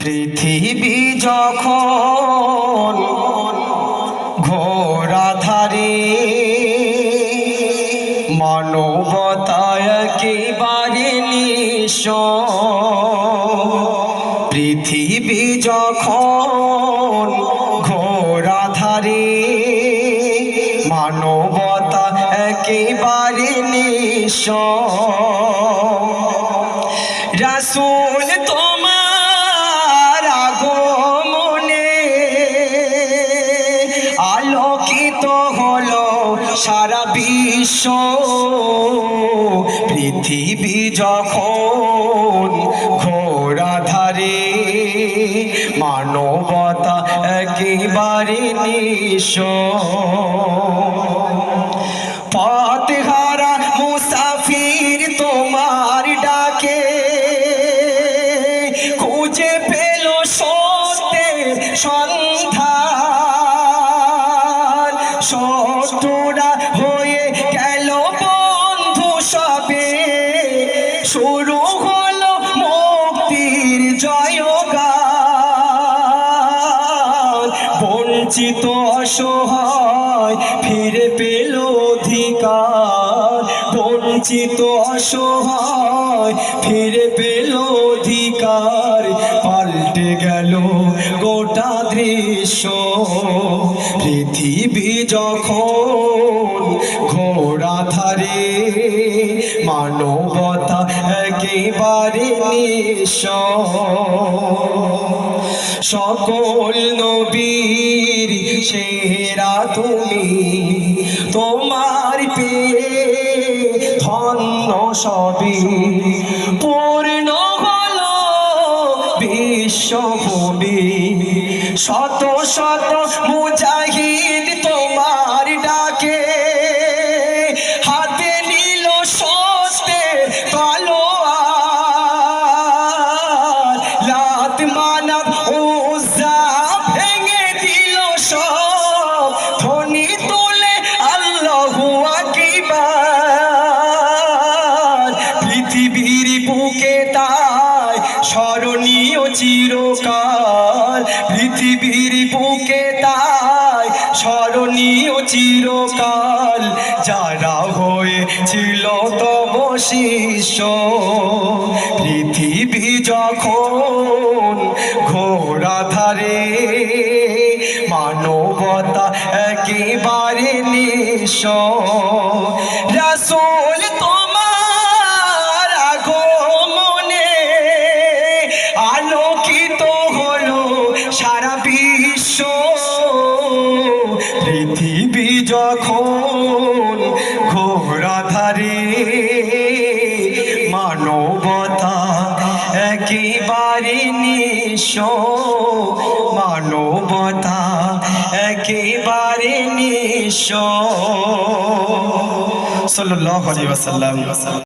পৃথিবী যখন ঘোরা ধারে মানবতায় একেবারে নিঃস। পৃথিবী যখন ঘোরা ধারে মানবতা একেবারে নিঃস। রাসূল তোমার আগমনে আলোকিত হলো সারা বিশ্ব। পৃথিবী যখন ঘোরা ধারে মানবতা একেবারে নিঃস। পথ হারা মুসাফির সন্ধান। শত্রুরা হয়ে গেল বন্ধু সবে। শুরু হলো মুক্তির জয়গান। বঞ্চিত অসহায় ফিরে পেল অধিকার। বঞ্চিত অসহায় ফিরে পেল অধিকার। পাল্টে গেল দৃশ্য পৃথিবী যখন ঘোড়া ধারে, মানবতা একেবারে নিঃস। সকল নবীর সেরা তুমি, তোমার পেয়ে ধন্য সবই। পূর্ণ হলো বিশ্বভূমি। শত শত মুজাহিদ তোমার ডাকে। হাতে নিল সস্তের তলোয়ার লাত মানব উজ্জা ভেঙে দিল সব। ধ্বনি তুলে আল্লাহু আকবার। পৃথিবীর বুকে তাই স্মরণীয় চিরকাল। পৃথিবীর বুকে তাই স্মরণীয় চিরকাল যারা হয়েছিল তব শিষ্য। পৃথিবী যখন ঘোড়া ধারে মানবতা একেবারে নিঃস রাসূল পৃথিবী যখন ঘোরা ধারে মানবতা একেবারে নিঃস মানবতা একেবারে নিঃস সাল্লাল্লাহু আলাইহি ওয়াসাল্লাম।